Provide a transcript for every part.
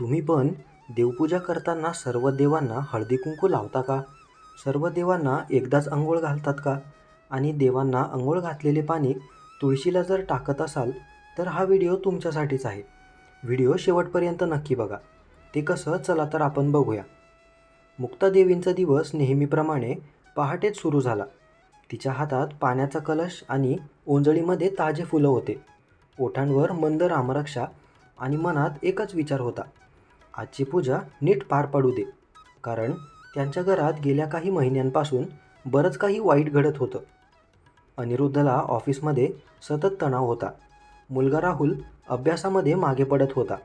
तुम्ही पण देवपूजा करताना सर्व देवांना हळदी कुंकू लावता का? सर्व देवांना एकदाच अंघोळ घालतात का? आणि देवांना अंघोळ घातलेले पाणी तुळशीला जर टाकत असाल तर हा व्हिडिओ तुमच्यासाठीच आहे. व्हिडिओ शेवटपर्यंत नक्की बघा. ते कसं चला तर आपण बघूया. मुक्तादेवींचा दिवस नेहमीप्रमाणे पहाटेच सुरू झाला. तिच्या हातात पाण्याचा कलश आणि ओंजळीमध्ये ताजे फुलं होते. ओठांवर मंद रामरक्षा आणि मनात एकच विचार होता. आजची पूजा नीट पार पडू दे. कारण त्यांच्या घरात गेल्या काही महिन्यांपासून बरंच काही वाईट घडत होतं. अनिरुद्धला ऑफिसमध्ये सतत तणाव होता. मुलगा राहुल अभ्यासामध्ये मागे पडत होता.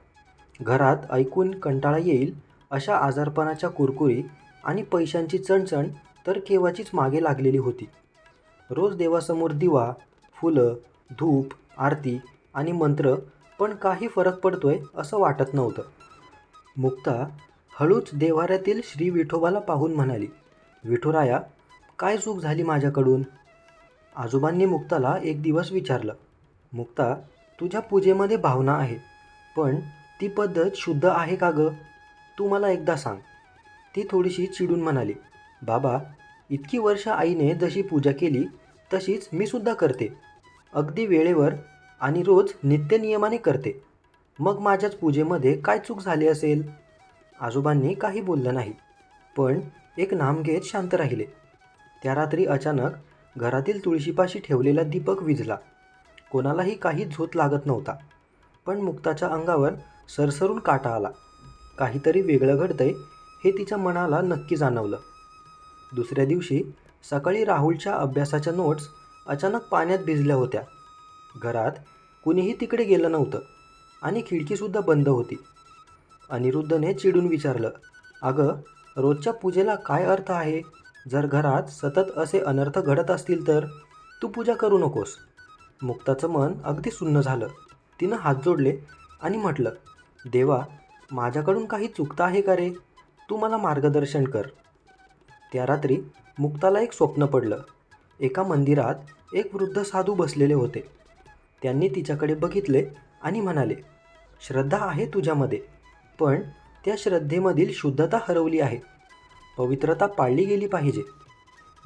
घरात ऐकून कंटाळा येईल अशा आजारपणाच्या कुरकुरी आणि पैशांची चणचण तर केव्हाचीच मागे लागलेली होती. रोज देवासमोर दिवा फुलं धूप आरती आणि मंत्र पण काही फरक पडतोय असं वाटत नव्हतं. मुक्ता हळूच देव्हाऱ्यातील श्री विठोबाला पाहून म्हणाली विठुराया काय चूक झाली माझ्याकडून? आजोबांनी मुक्ताला एक दिवस विचारलं मुक्ता तुझ्या पूजेमध्ये भावना आहे पण ती पद्धत शुद्ध आहे का गं? तू मला एकदा सांग. ती थोडीशी चिडून म्हणाली बाबा इतकी वर्ष आईने जशी पूजा केली तशीच मी सुद्धा करते. अगदी वेळेवर आणि रोज नित्यनियमाने करते. मग माझ्याच पूजेमध्ये काय चूक झाली असेल? आजोबांनी काही बोललं नाही पण एक नाम घेत शांत राहिले. त्या रात्री अचानक घरातील तुळशीपाशी ठेवलेला दीपक विझला. कोणालाही काही झोत लागत नव्हता पण मुक्ताच्या अंगावर सरसरून काटा आला. काहीतरी वेगळं घडतंय हे तिच्या मनाला नक्की जाणवलं. दुसऱ्या दिवशी सकाळी राहुलच्या अभ्यासाच्या नोट्स अचानक पाण्यात भिजल्या होत्या. घरात कुणीही तिकडे गेलं नव्हतं. आणि खिडकीसुद्धा बंद होती. अनिरुद्धने चिडून विचारलं अगं रोजच्या पूजेला काय अर्थ आहे? जर घरात सतत असे अनर्थ घडत असतील तर? तू पूजा करू नकोस. मुक्ताचं मन अगदी सुन्न झालं. तिनं हात जोडले आणि म्हटलं देवा माझ्याकडून काही चुकतं आहे का रे? तू मला मार्गदर्शन कर. त्या रात्री मुक्ताला एक स्वप्न पडलं. एका मंदिरात एक वृद्ध साधू बसलेले होते. त्यांनी तिच्याकडे बघितले आणि म्हणाले श्रद्धा आहे तुझ्यामध्ये पण त्या श्रद्धेमधील शुद्धता हरवली आहे. पवित्रता पाळली गेली पाहिजे.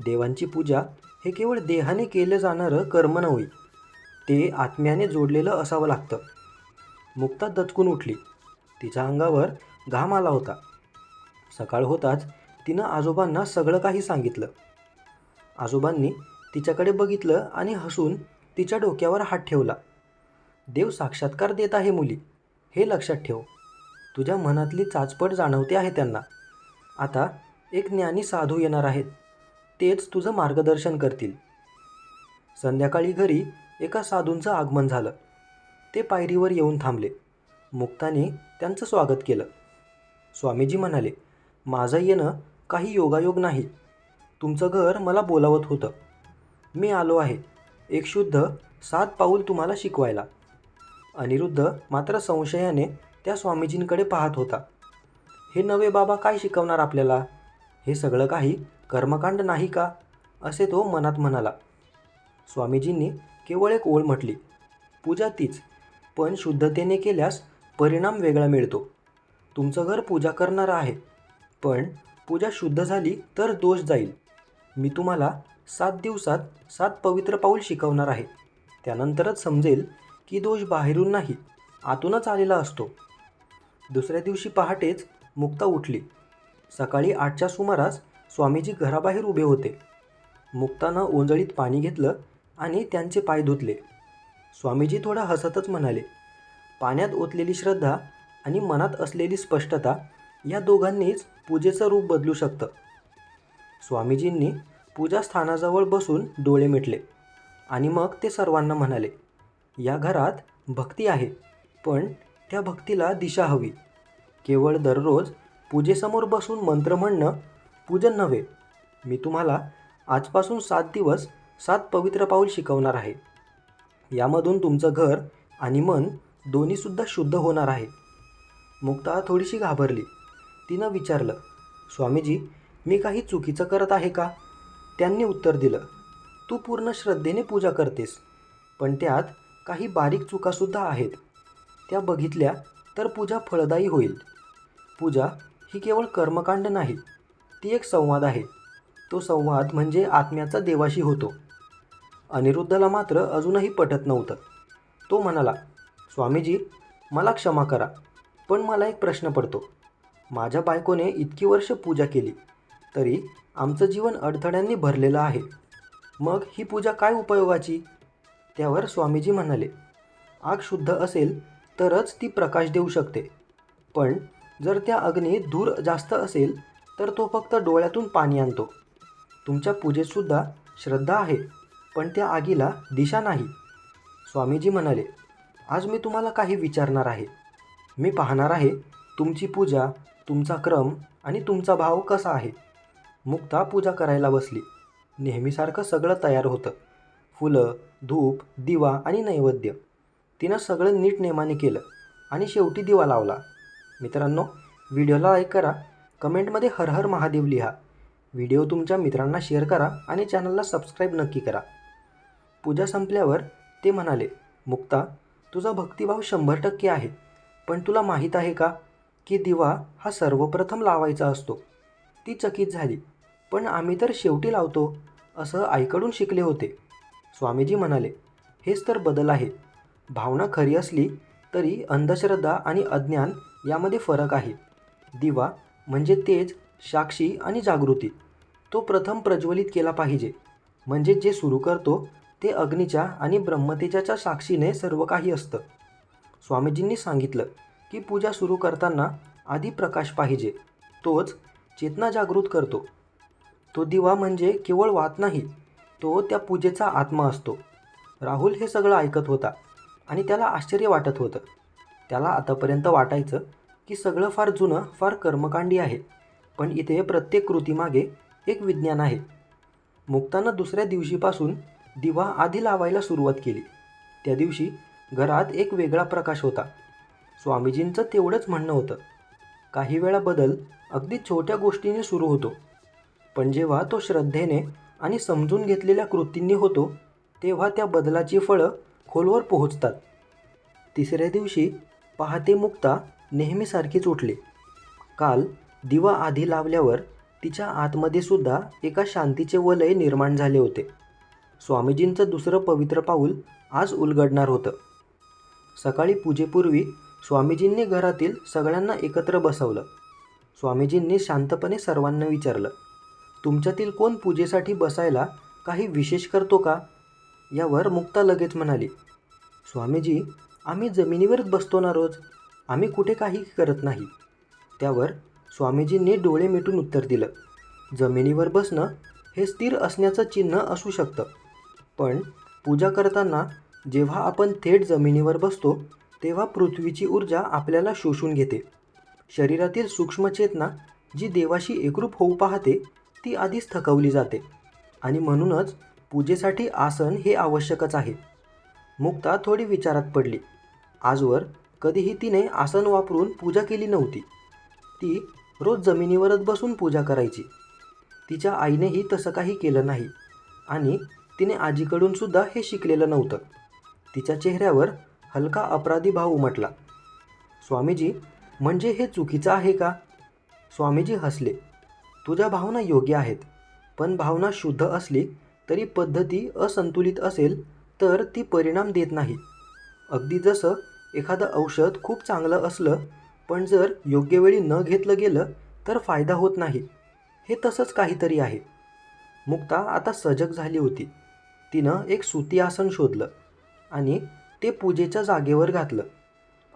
देवांची पूजा हे केवळ देहाने केलं जाणारं कर्म नव्हे ते आत्म्याने जोडलेलं असावं लागतं. मुक्ता दचकून उठली. तिच्या अंगावर घाम आला होता. सकाळ होताच तिनं आजोबांना सगळं काही सांगितलं. आजोबांनी तिच्याकडे बघितलं आणि हसून तिच्या डोक्यावर हात ठेवला. देव साक्षात्कार देत आहे मुली. हे लक्षात ठेव. तुझ्या मनातली चाचपट जाणवते आहे त्यांना. आता एक ज्ञानी साधू येणार आहेत. तेच तुझं मार्गदर्शन करतील. संध्याकाळी घरी एका साधूंचं आगमन झालं. ते पायरीवर येऊन थांबले. मुक्ताने त्यांचं स्वागत केलं. स्वामीजी म्हणाले माझं येणं काही योगायोग नाही. तुमचं घर मला बोलावत होतं. मी आलो आहे. एक शुद्ध सात पाऊल तुम्हाला शिकवायला. अनिरुद्ध मात्र संशयाने त्या स्वामीजींकडे पाहत होता. हे नवे बाबा काय शिकवणार आपल्याला? हे सगळं काही कर्मकांड नाही का? असे तो मनात म्हणाला. स्वामीजींनी केवळ एक ओळ म्हटली. पूजा तीच पण शुद्धतेने केल्यास परिणाम वेगळा मिळतो. तुमचं घर पूजा करणारं आहे पण पूजा शुद्ध झाली तर दोष जाईल. मी तुम्हाला सात दिवसात सात पवित्र पाऊल शिकवणार आहे. त्यानंतरच समजेल की दोष बाहेरून नाही आतूनच आलेला असतो. दुसऱ्या दिवशी पहाटेच मुक्ता उठली. सकाळी आठच्या सुमारास स्वामीजी घराबाहेर उभे होते. मुक्तानं ओंजळीत पाणी घेतलं आणि त्यांचे पाय धुतले. स्वामीजी थोडा हसतच म्हणाले पाण्यात ओतलेली श्रद्धा आणि मनात असलेली स्पष्टता या दोघांनीच पूजेचं रूप बदलू शकतं. स्वामीजींनी पूजास्थानाजवळ बसून डोळे मिटले आणि मग ते सर्वांना म्हणाले या घरात भक्ती आहे पण त्या भक्तीला दिशा हवी. केवळ दररोज पूजेसमोर बसून मंत्र म्हणणं पूजन नव्हे. मी तुम्हाला आजपासून सात दिवस सात पवित्र पाऊल शिकवणार आहे. यामधून तुमचं घर आणि मन दोन्हीसुद्धा शुद्ध होणार आहे. मुक्ता थोडीशी घाबरली. तिनं विचारलं स्वामीजी मी काही चुकीचं करत आहे का? त्यांनी उत्तर दिलं तू पूर्ण श्रद्धेने पूजा करतेस पण त्यात काही बारीक चुकासुद्धा आहेत. त्या बघितल्या तर पूजा फळदायी होईल. पूजा ही केवळ कर्मकांड नाही ती एक संवाद आहे. तो संवाद म्हणजे आत्म्याचा देवाशी होतो. अनिरुद्धला मात्र अजूनही पटत नव्हतं. तो म्हणाला स्वामीजी मला क्षमा करा पण मला एक प्रश्न पडतो. माझ्या बायकोने इतकी वर्ष पूजा केली तरी आमचं जीवन अडथळ्यांनी भरलेलं आहे. मग ही पूजा काय उपयोगाची? त्यावर स्वामीजी म्हणाले आग शुद्ध असेल तरच ती प्रकाश देऊ शकते. पण जर त्या अग्नीत धूर जास्त असेल तर तो फक्त डोळ्यातून पाणी आणतो. तुमच्या पूजेतसुद्धा श्रद्धा आहे पण त्या आगीला दिशा नाही. स्वामीजी म्हणाले आज मी तुम्हाला काही विचारणार आहे. मी पाहणार आहे तुमची पूजा तुमचा क्रम आणि तुमचा भाव कसा आहे. मुक्ता पूजा करायला बसली. नेहमीसारखं सगळं तयार होतं. फुलं धूप दिवा आणि नैवेद्य. तिनं सगळं नीट नेमाने केलं आणि शेवटी दिवा लावला. मित्रांनो व्हिडिओला लाईक करा कमेंटमध्ये हर हर महादेव लिहा. व्हिडिओ तुमच्या मित्रांना शेअर करा आणि चॅनलला सबस्क्राईब नक्की करा. पूजा संपल्यावर ते म्हणाले मुक्ता तुझा भक्तिभाव शंभर टक्के आहे पण तुला माहीत आहे का की दिवा हा सर्वप्रथम लावायचा असतो? ती चकित झाली. पण आम्ही तर शेवटी लावतो असं आईकडून शिकले होते. स्वामीजी म्हणाले हेच तर बदल आहे भावना खरी असली तरी अंधश्रद्धा आणि अज्ञान यामध्ये फरक आहे. दिवा म्हणजे तेज साक्षी आणि जागृती. तो प्रथम प्रज्वलित केला पाहिजे. म्हणजे जे सुरू करतो ते अग्नीच्या आणि ब्रह्मतेजाच्या साक्षीने सर्व काही असतं. स्वामीजींनी सांगितलं की पूजा सुरू करताना आधी प्रकाश पाहिजे. तोच चेतना जागृत करतो. तो दिवा म्हणजे केवळ वात नाही तो त्या पूजेचा आत्मा असतो. राहुल हे सगळं ऐकत होता आणि त्याला आश्चर्य वाटत होतं. त्याला आतापर्यंत वाटायचं की सगळं फार जुनं फार कर्मकांडी आहे पण इथे प्रत्येक कृतीमागे एक विज्ञान आहे. मुक्तानं दुसऱ्या दिवशीपासून दिवा आधी लावायला सुरुवात केली. त्या दिवशी घरात एक वेगळा प्रकाश होता. स्वामीजींचं तेवढंच म्हणणं होतं. काही वेळा बदल अगदी छोट्या गोष्टीने सुरू होतो पण जेव्हा तो श्रद्धेने आणि समजून घेतलेल्या कृतींनी होतो तेव्हा त्या बदलाची फळं खोलवर पोहोचतात. तिसऱ्या दिवशी पहाटे मुक्ता नेहमीसारखीच उठली. काल दिवा आधी लावल्यावर तिच्या आतमध्ये सुद्धा एका शांतीचे वलय निर्माण झाले होते. स्वामीजींचं दुसरं पवित्र पाऊल आज उलगडणार होतं. सकाळी पूजेपूर्वी स्वामीजींनी घरातील सगळ्यांना एकत्र बसवलं. स्वामीजींनी शांतपणे सर्वांना विचारलं तुमच्यातील कोण पूजेसाठी बसायला काही विशेष करतो का? यावर मुक्ता लगेच म्हणाली स्वामीजी आम्ही जमिनीवरच बसतो ना रोज? आम्ही कुठे काही करत नाही. त्यावर स्वामीजींनी डोळे मिटून उत्तर दिलं जमिनीवर बसणं हे स्थिर असण्याचं चिन्ह असू शकतं. पण पूजा करताना जेव्हा आपण थेट जमिनीवर बसतो तेव्हा पृथ्वीची ऊर्जा आपल्याला शोषून घेते. शरीरातील सूक्ष्मचेतना जी देवाशी एकरूप होऊ पाहते ती आधीच थकवली जाते. आणि म्हणूनच पूजेसाठी आसन हे आवश्यकच आहे. मुक्ता थोडी विचारात पडली. आजवर कधीही तिने आसन वापरून पूजा केली नव्हती. ती रोज जमिनीवरच बसून पूजा करायची. तिच्या आईनेही तसं काही केलं नाही. आणि तिने आजीकडून सुद्धा हे शिकलेलं नव्हतं. तिच्या चेहऱ्यावर हलका अपराधी भाव उमटला. स्वामीजी म्हणजे हे चुकीचं आहे का? स्वामीजी हसले. तुझ्या भावना योग्य आहेत. पण भावना शुद्ध असली तरी पद्धती असंतुलित असेल तर ती परिणाम देत नाही. अगदी जसं एखादं औषध खूप चांगलं असलं पण जर योग्य वेळी न घेतलं गेलं तर फायदा होत नाही. हे तसंच काहीतरी आहे. मुक्ता आता सजग झाली होती. तिनं एक सुती आसन शोधलं आणि ते पूजेच्या जागेवर घातलं.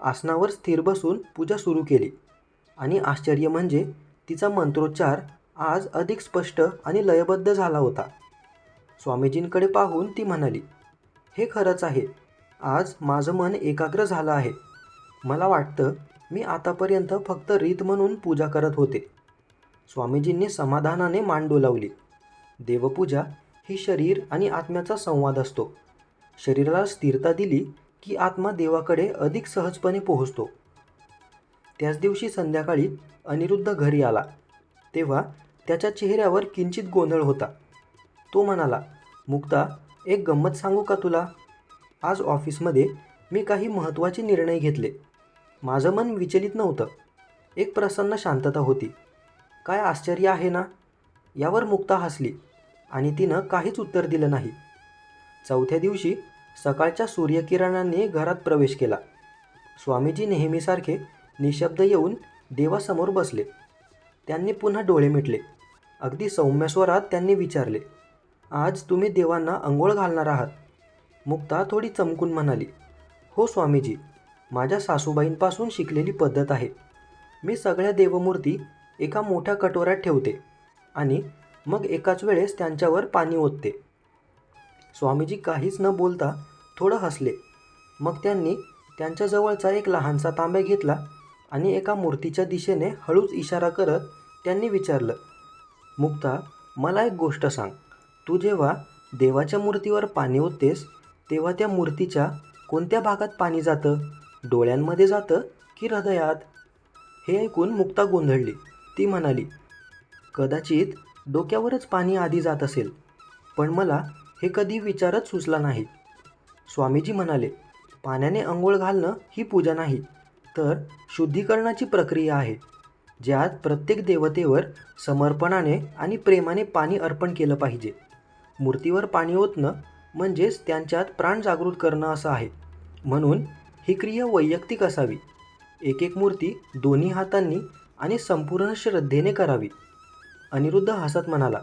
आसनावर स्थिर बसून पूजा सुरू केली. आणि आश्चर्य म्हणजे तिचा मंत्रोच्चार आज अधिक स्पष्ट आणि लयबद्ध झाला होता. स्वामीजींकडे पाहून ती म्हणाली हे खरंच आहे. आज माझं मन एकाग्र झालं आहे. मला वाटतं मी आतापर्यंत फक्त रीत म्हणून पूजा करत होते. स्वामीजींनी समाधानाने मान डोलावली. देवपूजा ही शरीर आणि आत्म्याचा संवाद असतो. शरीराला स्थिरता दिली की आत्मा देवाकडे अधिक सहजपणे पोहोचतो. त्याच दिवशी संध्याकाळी अनिरुद्ध घरी आला. तेव्हा त्याच्या चेहऱ्यावर किंचित गोंधळ होता. तो म्हणाला मुक्ता एक गंमत सांगू का तुला? आज ऑफिसमध्ये मी काही महत्त्वाचे निर्णय घेतले. माझं मन विचलित नव्हतं. एक प्रसन्न शांतता होती. काय आश्चर्य आहे ना? यावर मुक्ता हसली आणि तिनं काहीच उत्तर दिलं नाही. चौथ्या दिवशी सकाळच्या सूर्यकिरणांनी घरात प्रवेश केला. स्वामीजी नेहमीसारखे निशब्द येऊन देवासमोर बसले. त्यांनी पुन्हा डोळे मिटले. अगदी सौम्य स्वरात त्यांनी विचारले आज तुम्ही देवांना अंघोळ घालणार आहात. मुक्ता थोडी चमकून म्हणाली हो स्वामीजी माझ्या सासूबाईंपासून शिकलेली पद्धत आहे. मी सगळ्या देवमूर्ती एका मोठ्या कटोऱ्यात ठेवते आणि मग एकाच वेळेस त्यांच्यावर पाणी ओतते. स्वामीजी काहीच न बोलता थोडं हसले. मग त्यांनी त्यांच्याजवळचा एक लहानसा तांब्या घेतला आणि एका मूर्तीच्या दिशेने हळूच इशारा करत त्यांनी विचारलं मुक्ता मला एक गोष्ट सांग. तू जेव्हा देवाच्या मूर्तीवर पाणी ओततेस तेव्हा त्या मूर्तीच्या कोणत्या भागात पाणी जातं? डोळ्यांमध्ये जातं की हृदयात? हे ऐकून मुक्ता गोंधळली. ती म्हणाली कदाचित डोक्यावरच पाणी आधी जात असेल पण मला हे कधी विचारच सुचला नाही. स्वामीजी म्हणाले पाण्याने अंघोळ घालणं ही पूजा नाही तर शुद्धीकरणाची प्रक्रिया आहे. ज्यात प्रत्येक देवतेवर समर्पणाने आणि प्रेमाने पाणी अर्पण केलं पाहिजे. मूर्तीवर पाणी ओतणं म्हणजेच त्यांच्यात प्राण जागृत करणं असं आहे. म्हणून ही क्रिया वैयक्तिक असावी. एक एक मूर्ती दोन्ही हातांनी आणि संपूर्ण श्रद्धेने करावी. अनिरुद्ध हसत म्हणाला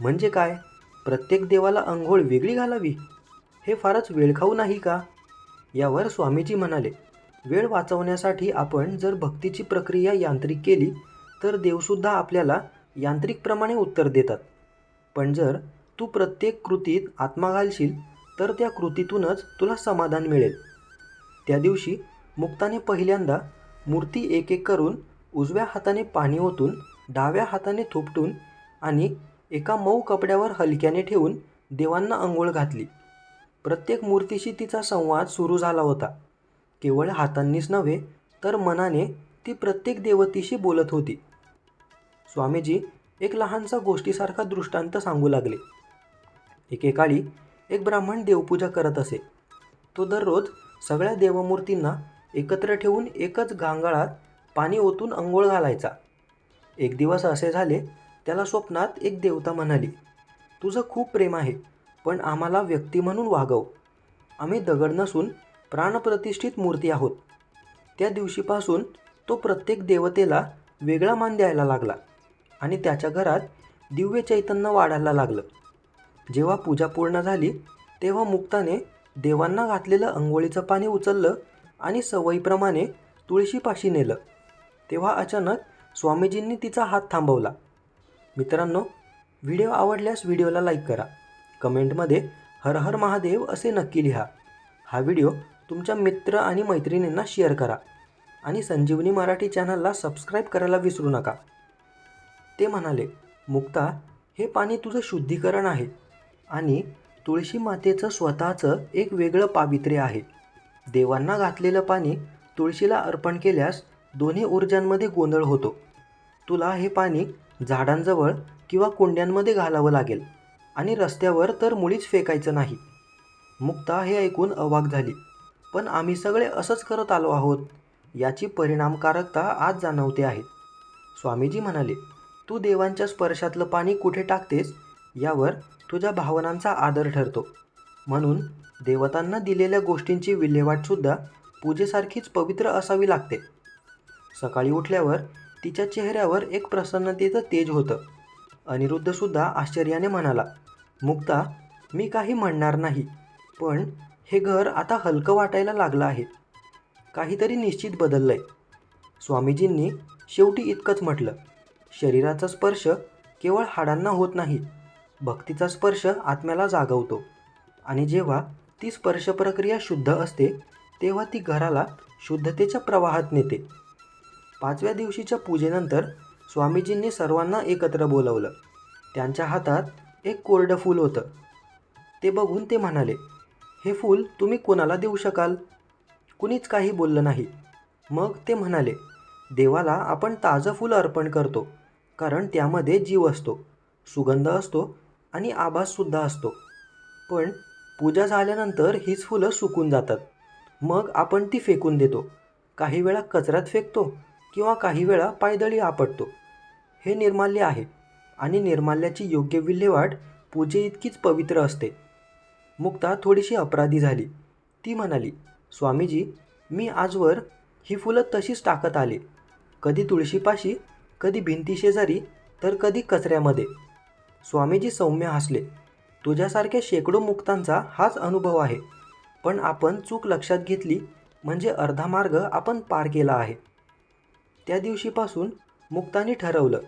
म्हणजे काय? प्रत्येक देवाला अंघोळ वेगळी घालावी? हे फारच वेळखाऊ नाही का? यावर स्वामीजी म्हणाले वेळ वाचवण्यासाठी आपण जर भक्तीची प्रक्रिया यांत्रिक केली तर देवसुद्धा आपल्याला यांत्रिकप्रमाणे उत्तर देतात. पण जर तू प्रत्येक कृतीत आत्मा घालशील तर त्या कृतीतूनच तुला समाधान मिळेल. त्या दिवशी मुक्ताने पहिल्यांदा मूर्ती एक एक करून उजव्या हाताने पाणी ओतून डाव्या हाताने थोपटून आणि एका मऊ कपड्यावर हलक्याने ठेवून देवांना अंघोळ घातली. प्रत्येक मूर्तीशी तिचा संवाद सुरू झाला होता. केवळ हातांनीच नव्हे तर मनाने ती प्रत्येक देवतीशी बोलत होती. स्वामीजी एक लहानसा गोष्टीसारखा दृष्टांत सांगू लागले. एकेकाळी एक ब्राह्मण देवपूजा करत असे. तो दररोज सगळ्या देवमूर्तींना एकत्र ठेवून एकच गांगाळात पाणी ओतून अंघोळ घालायचा. एक दिवस असे झाले त्याला स्वप्नात एक देवता म्हणाली तुझं खूप प्रेम आहे पण आम्हाला व्यक्ती म्हणून वागव. आम्ही दगड नसून प्राणप्रतिष्ठित मूर्ती आहोत. त्या दिवशीपासून तो प्रत्येक देवतेला वेगळा मान द्यायला लागला आणि त्याच्या घरात दिव्य चैतन्य वाढायला लागलं. जेव्हा पूजा पूर्ण झाली तेव्हा मुक्ताने देवांना घातलेलं अंघोळीचं पाणी उचललं आणि सवयीप्रमाणे तुळशीपाशी नेलं. तेव्हा अचानक स्वामीजींनी तिचा हात थांबवला. मित्रांनो व्हिडिओ आवडल्यास व्हिडिओला लाईक करा. कमेंटमध्ये हर हर महादेव असे नक्की लिहा. हा व्हिडिओ तुमच्या मित्र आणि मैत्रिणींना शेअर करा. आणि संजीवनी मराठी चॅनलला सबस्क्राईब करायला विसरू नका. ते म्हणाले मुक्ता हे पाणी तुझं शुद्धीकरण आहे. आणि तुळशी मातेचं स्वतःचं एक वेगळं पावित्र्य आहे. देवांना घातलेलं पाणी तुळशीला अर्पण केल्यास दोन्ही ऊर्जांमध्ये गोंधळ होतो. तुला हे पाणी झाडांजवळ किंवा कुंड्यांमध्ये घालावं लागेल. आणि रस्त्यावर तर मुळीच फेकायचं नाही. मुक्ता हे ऐकून अवाक झाली. पण आम्ही सगळे असंच करत आलो आहोत. याची परिणामकारकता आज जाणवते आहे. स्वामीजी म्हणाले तू देवांच्या स्पर्शातलं पाणी कुठे टाकतेस? यावर तुझ्या भावनांचा आदर ठरतो. म्हणून देवतांना दिलेल्या गोष्टींची विल्हेवाटसुद्धा पूजेसारखीच पवित्र असावी लागते. सकाळी उठल्यावर तिच्या चेहऱ्यावर एक प्रसन्नतेचं तेज होतं. अनिरुद्धसुद्धा आश्चर्याने म्हणाला मुक्ता मी काही म्हणणार नाही. पण हे घर आता हलकं वाटायला लागलं आहे. काहीतरी निश्चित बदललं आहे स्वामीजींनी शेवटी इतकंच म्हटलं शरीराचा स्पर्श केवळ हाडांना होत नाही भक्तीचा स्पर्श आत्म्याला जागवतो. आणि जेव्हा ती स्पर्श प्रक्रिया शुद्ध असते तेव्हा ती घराला शुद्धतेच्या प्रवाहात नेते. पाचव्या दिवशीच्या पूजेनंतर स्वामीजींनी सर्वांना एकत्र बोलवलं. त्यांच्या हातात एक कोरडं फूल होतं. ते बघून ते म्हणाले हे फूल तुम्ही कोणाला देऊ शकाल? कुणीच काही बोललं नाही. मग ते म्हणाले देवाला आपण ताजं फूल अर्पण करतो कारण त्यामध्ये जीव असतो सुगंध असतो आणि आभाससुद्धा असतो. पण पूजा झाल्यानंतर हीच फुलं सुकून जातात. मग आपण ती फेकून देतो. काही वेळा कचऱ्यात फेकतो किंवा काही वेळा पायदळी आपटतो. हे निर्माल्य आहे आणि निर्माल्याची योग्य विल्हेवाट पूजेइतकीच पवित्र असते. मुक्ता थोडीशी अपराधी झाली. ती म्हणाली स्वामीजी मी आजवर ही फुलं तशीच टाकत आले. कधी तुळशीपाशी कधी भिंतीशेजारी तर कधी कचऱ्यामध्ये. स्वामीजी सौम्य हसले. तुझ्यासारख्या शेकडो मुक्तांचा हाच अनुभव आहे. पण आपण चूक लक्षात घेतली म्हणजे अर्धा मार्ग आपण पार केला आहे. त्या दिवशीपासून मुक्तानी ठरवलं.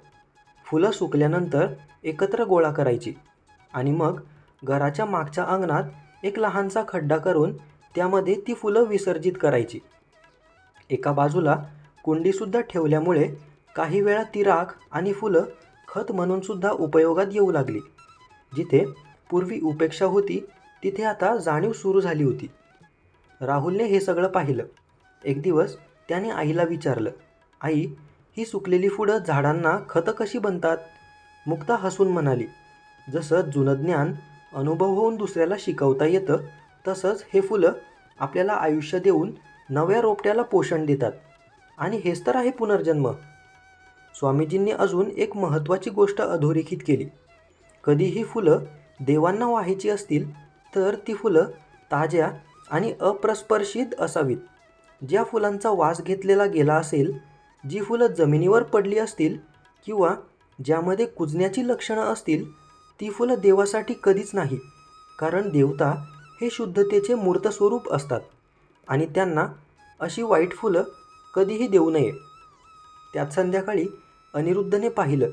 फुलं सुकल्यानंतर एकत्र गोळा करायची आणि मग घराच्या मागच्या अंगणात एक लहानसा खड्डा करून त्यामध्ये ती फुलं विसर्जित करायची. एका बाजूला कुंडीसुद्धा ठेवल्यामुळे काही वेळा ती राख आणि फुलं खत म्हणूनसुद्धा उपयोगात येऊ लागली. जिथे पूर्वी उपेक्षा होती तिथे आता जाणीव सुरू झाली होती. राहुलने हे सगळं पाहिलं. एक दिवस त्याने आईला विचारलं आई ही सुकलेली फुलं झाडांना खतं कशी बनतात? मुक्ता हसून म्हणाली जसं जुनं ज्ञान अनुभव होऊन दुसऱ्याला शिकवता येतं. तसंच हे फुलं आपल्याला आयुष्य देऊन नव्या रोपट्याला पोषण देतात. आणि हेच तर आहे पुनर्जन्म. स्वामीजींनी अजून एक महत्त्वाची गोष्ट अधोरेखित केली. कधी ही फुलं देवांना व्हायची असतील तर ती फुलं ताज्या आणि अप्रस्पर्शित असावीत. ज्या फुलांचा वास घेतलेला गेला असेल जी फुलं जमिनीवर पडली असतील किंवा ज्यामध्ये कुजण्याची लक्षणं असतील ती फुलं देवासाठी कधीच नाही कारण देवता हे शुद्धतेचे मूर्त स्वरूप असतात आणि त्यांना अशी वाईट फुलं कधीही देऊ नये. त्यात संध्याकाळी अनिरुद्धने पाहिलं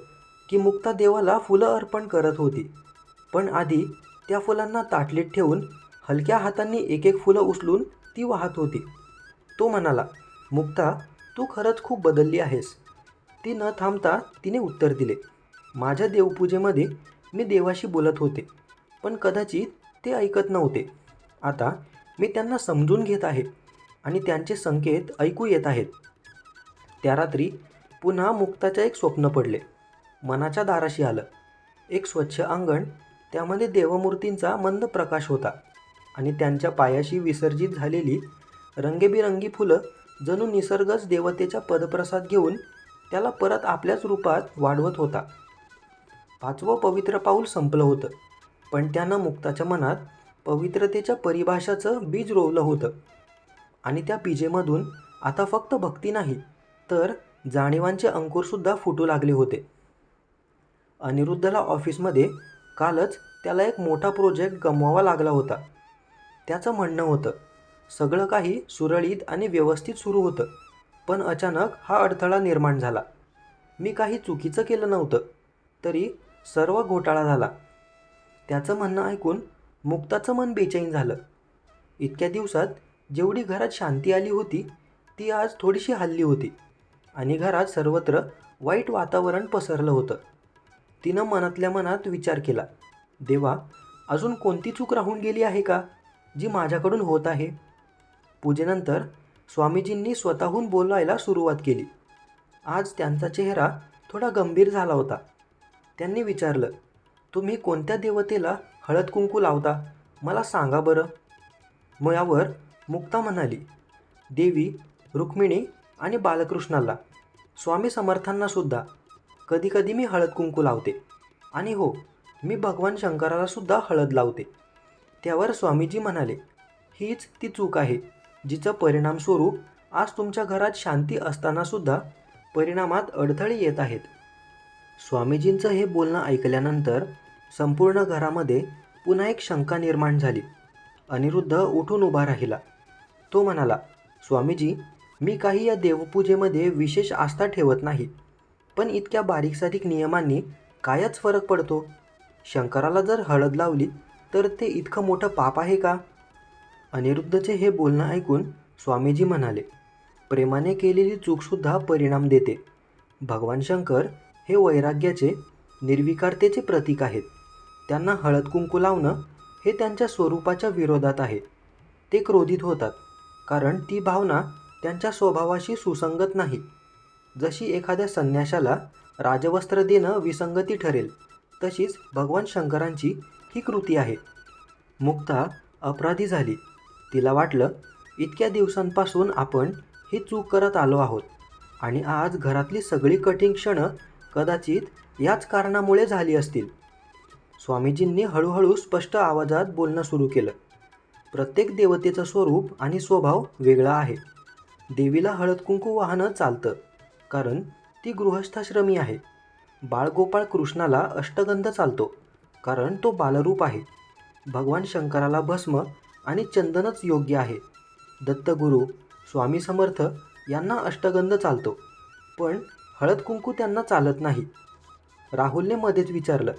की मुक्ता देवाला फुलं अर्पण करत होती पण आधी त्या फुलांना ताटलीत ठेवून हलक्या हातांनी एक एक फुलं उचलून ती वाहत होती. तो म्हणाला मुक्ता तू खरंच खूप बदलली आहेस. ती न थांबता तिने उत्तर दिले माझ्या देवपूजेमध्ये मी देवाशी बोलत होते पण कदाचित ते ऐकत नव्हते. आता मी त्यांना समजून घेत आहे आणि त्यांचे संकेत ऐकू येत आहेत. त्या रात्री पुन्हा मुक्ताचे एक स्वप्न पडले. मनाच्या दाराशी आलं. एक स्वच्छ अंगण त्यामध्ये देवमूर्तींचा मंद प्रकाश होता आणि त्यांच्या पायाशी विसर्जित झालेली रंगेबिरंगी फुलं जणू निसर्गच देवतेचा पदप्रसाद घेऊन त्याला परत आपल्याच रूपात वाढवत होता. पाचवं पवित्र पाऊल संपलं होतं. पण त्यानं मुक्ताच्या मनात पवित्रतेच्या परिभाषाचं बीज रोवलं होतं. आणि त्या बीजेमधून आता फक्त भक्ती नाही तर जाणीवांचे अंकुरसुद्धा फुटू लागले होते. अनिरुद्धला ऑफिसमध्ये कालच त्याला एक मोठा प्रोजेक्ट गमवावा लागला होता. त्याचं म्हणणं होतं सगळं काही सुरळीत आणि व्यवस्थित सुरू होतं पण अचानक हा अडथळा निर्माण झाला. मी काही चुकीचं केलं नव्हतं तरी सर्व घोटाळा झाला. त्याचं म्हणणं ऐकून मुक्ताचं मन बेचैन झालं. इतक्या दिवसात जेवढी घरात शांती आली होती ती आज थोडीशी हल्ली होती आणि घरात सर्वत्र वाईट वातावरण पसरलं होतं. तिनं मनातल्या मनात विचार केला देवा अजून कोणती चूक राहून गेली आहे का जी माझ्याकडून होत आहे? पूजेनंतर स्वामीजींनी स्वतःहून बोलायला सुरुवात केली. आज त्यांचा चेहरा थोडा गंभीर झाला होता. त्यांनी विचारलं तुम्ही कोणत्या देवतेला हळद कुंकू लावता? मला सांगा बरं. मग यावर मुक्ता म्हणाली देवी रुक्मिणी आणि बालकृष्णाला स्वामी समर्थांनासुद्धा कधीकधी मी हळद कुंकू लावते. आणि हो मी भगवान शंकरालासुद्धा हळद लावते. त्यावर स्वामीजी म्हणाले हीच ती चूक आहे जिचं परिणामस्वरूप आज तुमच्या घरात शांती असतानासुद्धा परिणामात अडथळे येत आहेत. स्वामीजींचं हे बोलणं ऐकल्यानंतर संपूर्ण घरामध्ये पुन्हा एक शंका निर्माण झाली. अनिरुद्ध उठून उभा राहिला. तो म्हणाला स्वामीजी मी काही या देवपूजेमध्ये विशेष आस्था ठेवत नाही पण इतक्या बारीक सारीक नियमांनी कायच फरक पडतो? शंकराला जर हळद लावली तर ते इतकं मोठं पाप आहे का? अनिरुद्धचे हे बोलणं ऐकून स्वामीजी म्हणाले प्रेमाने केलेली चूकसुद्धा परिणाम देते. भगवान शंकर हे वैराग्याचे निर्विकारतेचे प्रतीक आहेत. त्यांना हळद कुंकू लावणं हे त्यांच्या स्वरूपाच्या विरोधात आहे. ते क्रोधित होतात कारण ती भावना त्यांच्या स्वभावाशी सुसंगत नाही. जशी एखाद्या संन्याशाला राजवस्त्र देणं विसंगती ठरेल तशीच भगवान शंकरांची ही कृती आहे. मुक्ता अपराधी झाली. तिला वाटलं इतक्या दिवसांपासून आपण ही चूक करत आलो आहोत आणि आज घरातली सगळी कठीण क्षणं कदाचित याच कारणामुळे झाली असतील. स्वामीजींनी हळूहळू स्पष्ट आवाजात बोलणं सुरू केलं. प्रत्येक देवतेचं स्वरूप आणि स्वभाव वेगळा आहे. देवीला हळद कुंकू वाहनं चालतं कारण ती गृहस्थाश्रमी आहे. बाळगोपाळ कृष्णाला अष्टगंध चालतो कारण तो बालरूप आहे. भगवान शंकराला भस्म आणि चंदनच योग्य आहे. दत्तगुरू स्वामी समर्थ यांना अष्टगंध चालतो. पण हळद कुंकू त्यांना चालत नाही. राहुलने मध्येच विचारलं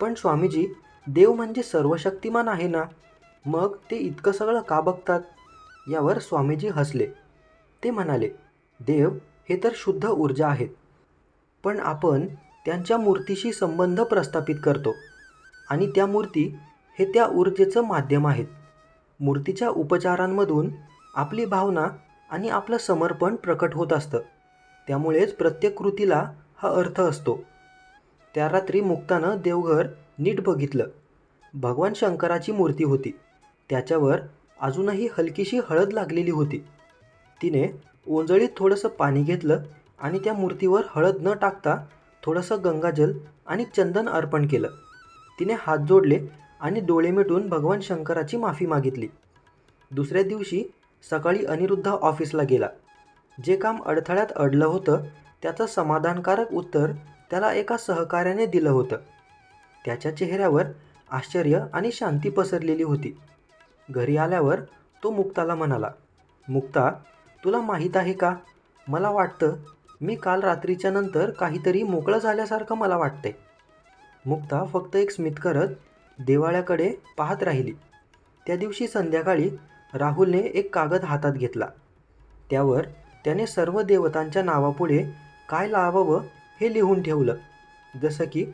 पण स्वामीजी देव म्हणजे सर्वशक्तिमान आहे ना? मग ते इतकं सगळं का बघतात? यावर स्वामीजी हसले. ते म्हणाले देव हे तर शुद्ध ऊर्जा आहेत पण आपण त्यांच्या मूर्तीशी संबंध प्रस्थापित करतो आणि त्या मूर्ती हे त्या ऊर्जेचं माध्यम आहेत. मूर्तीच्या उपचारांमधून आपली भावना आणि आपलं समर्पण प्रकट होत असतं. त्यामुळेच प्रत्येक कृतीला हा अर्थ असतो. त्या रात्री मुक्तानं देवघर नीट बघितलं. भगवान शंकराची मूर्ती होती. त्याच्यावर अजूनही हलकीशी हळद लागलेली होती. तिने ओंजळीत थोडंसं पाणी घेतलं आणि त्या मूर्तीवर हळद न टाकता थोडंसं गंगाजल आणि चंदन अर्पण केलं. तिने हात जोडले आणि डोळे मिटून भगवान शंकराची माफी मागितली. दुसऱ्या दिवशी सकाळी अनिरुद्ध ऑफिसला गेला. जे काम अडथळ्यात अडलं होतं त्याचं समाधानकारक उत्तर त्याला एका सहकार्याने दिलं होतं. त्याच्या चेहऱ्यावर आश्चर्य आणि शांती पसरलेली होती. घरी आल्यावर तो मुक्ताला म्हणाला मुक्ता तुला माहीत आहे का? मला वाटतं मी काल रात्रीच्या नंतर काहीतरी मोकळं झाल्यासारखं मला वाटतंय. मुक्ता फक्त एक स्मित करत देवाळ्याकडे पाहत राहिली. त्या दिवशी संध्याकाळी राहुलने एक कागद हातात घेतला. त्यावर त्याने सर्व देवतांच्या नावापुढे काय लावावं हे लिहून ठेवलं. जसं की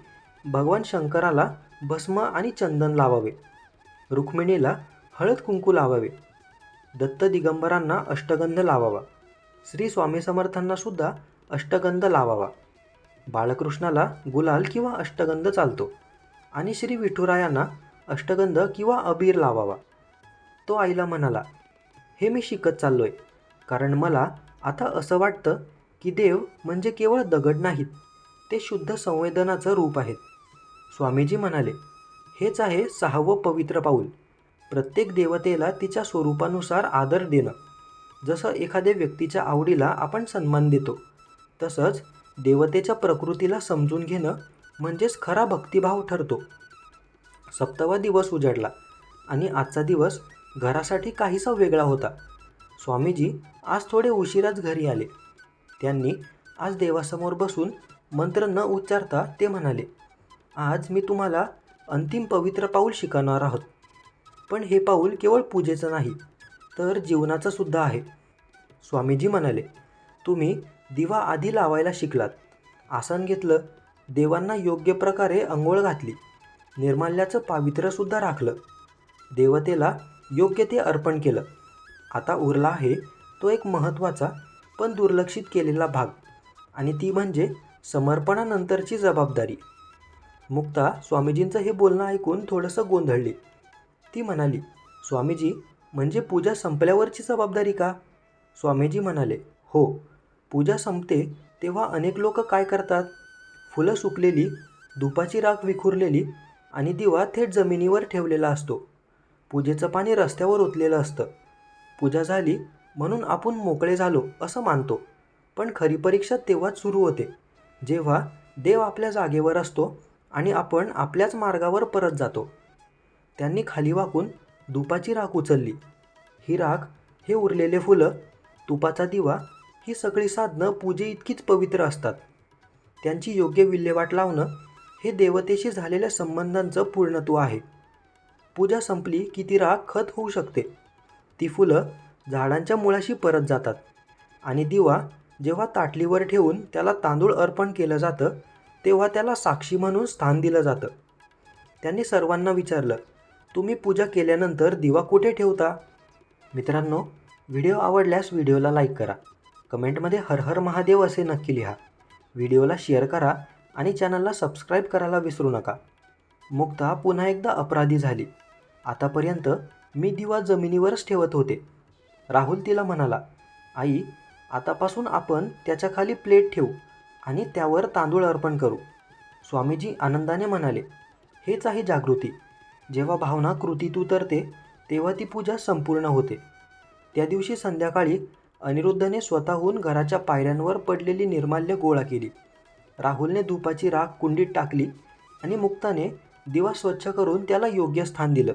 भगवान शंकराला भस्म आणि चंदन लावावे रुक्मिणीला हळद कुंकू लावावे दत्त दिगंबरांना अष्टगंध लावावा श्री स्वामी समर्थांना सुद्धा अष्टगंध लावावा बाळकृष्णाला गुलाल किंवा अष्टगंध चालतो आणि श्री विठुरायांना अष्टगंध किंवा अबीर लावावा. तो आईला म्हणाला हे मी शिकत चाललो आहे कारण मला आता असं वाटतं की देव म्हणजे केवळ दगड नाहीत ते शुद्ध संवेदनाचं रूप आहेत. स्वामीजी म्हणाले हेच आहे सहावं पवित्र पाऊल. प्रत्येक देवतेला तिच्या स्वरूपानुसार आदर देणं. जसं एखाद्या व्यक्तीच्या आवडीला आपण सन्मान देतो तसंच देवतेच्या प्रकृतीला समजून घेणं म्हणजेच खरा भक्तिभाव ठरतो. सप्तवा दिवस उजाडला आणि आजचा दिवस घरासाठी काहीसा वेगळा होता. स्वामीजी आज थोडे उशिराच घरी आले. त्यांनी आज देवासमोर बसून मंत्र न उच्चारता ते म्हणाले आज मी तुम्हाला अंतिम पवित्र पाऊल शिकवणार आहोत. पण हे पाऊल केवळ पूजेचं नाही तर जीवनाचं सुद्धा आहे. स्वामीजी म्हणाले तुम्ही दिवा आधी लावायला शिकलात. आसन घेतलं देवांना योग्य प्रकारे अंघोळ घातली निर्माल्याचं पावित्र्यसुद्धा राखलं. देवतेला योग्य ते अर्पण केलं. आता उरला आहे तो एक महत्त्वाचा पण दुर्लक्षित केलेला भाग. आणि ती म्हणजे समर्पणानंतरची जबाबदारी. मुक्ता स्वामीजींचं हे बोलणं ऐकून थोडंसं गोंधळली. ती म्हणाली स्वामीजी म्हणजे पूजा संपल्यावरची जबाबदारी का? स्वामीजी म्हणाले हो पूजा संपते तेव्हा अनेक लोक काय करतात? फुलं सुकलेली धुपाची राख विखुरलेली आणि दिवा थेट जमिनीवर ठेवलेला असतो. पूजेचं पाणी रस्त्यावर ओतलेलं असतं. पूजा झाली म्हणून आपण मोकळे झालो असं मानतो. पण खरी परीक्षा तेव्हाच सुरू होते जेव्हा देव आपल्या जागेवर असतो आणि आपण आपल्याच मार्गावर परत जातो. त्यांनी खाली वाकून धुपाची राख उचलली. ही राख हे उरलेले फुलं तुपाचा दिवा ही सगळी साधनं पूजे इतकीच पवित्र असतात. त्यांची योग्य विल्हेवाट लावणं हे देवतेशी झालेल्या संबंधांचं पूर्णत्व आहे. पूजा संपली की ती राख खत होऊ शकते. ती फुलं झाडांच्या मुळाशी परत जातात. आणि दिवा जेव्हा ताटलीवर ठेवून त्याला तांदूळ अर्पण केलं जातं तेव्हा त्याला साक्षी म्हणून स्थान दिलं जातं. त्यांनी सर्वांना विचारलं तुम्ही पूजा केल्यानंतर दिवा कुठे ठेवता? मित्रांनो व्हिडिओ आवडल्यास व्हिडिओला लाईक करा. कमेंटमध्ये हर हर महादेव असे नक्की लिहा. व्हिडिओला शेअर करा आणि चॅनलला सबस्क्राईब करायला विसरू नका. मुक्ता पुन्हा एकदा अपराधी झाली. आतापर्यंत मी दिवा जमिनीवरच ठेवत होते. राहुल तिला म्हणाला आई आतापासून आपण त्याच्याखाली प्लेट ठेवू आणि त्यावर तांदूळ अर्पण करू. स्वामीजी आनंदाने म्हणाले हेच आहे जागृती. जेव्हा भावना कृतीत उतरते तेव्हा ती पूजा संपूर्ण होते. त्या दिवशी संध्याकाळी अनिरुद्धने स्वतःहून घराच्या पायऱ्यांवर पडलेली निर्माल्य गोळा केली. राहुलने धुपाची राख कुंडीत टाकली आणि मुक्ताने दिवा स्वच्छ करून त्याला योग्य स्थान दिलं.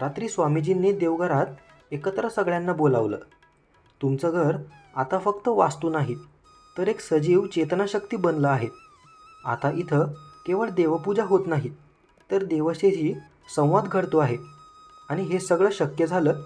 रात्री स्वामीजींनी देवघरात एकत्र सगळ्यांना बोलावलं. तुमचं घर आता फक्त वास्तू नाही तर एक सजीव चेतनाशक्ती बनलं आहे. आता इथं केवळ देवपूजा होत नाही तर देवशेशी संवाद घडतो आहे. आणि हे सगळं शक्य झालं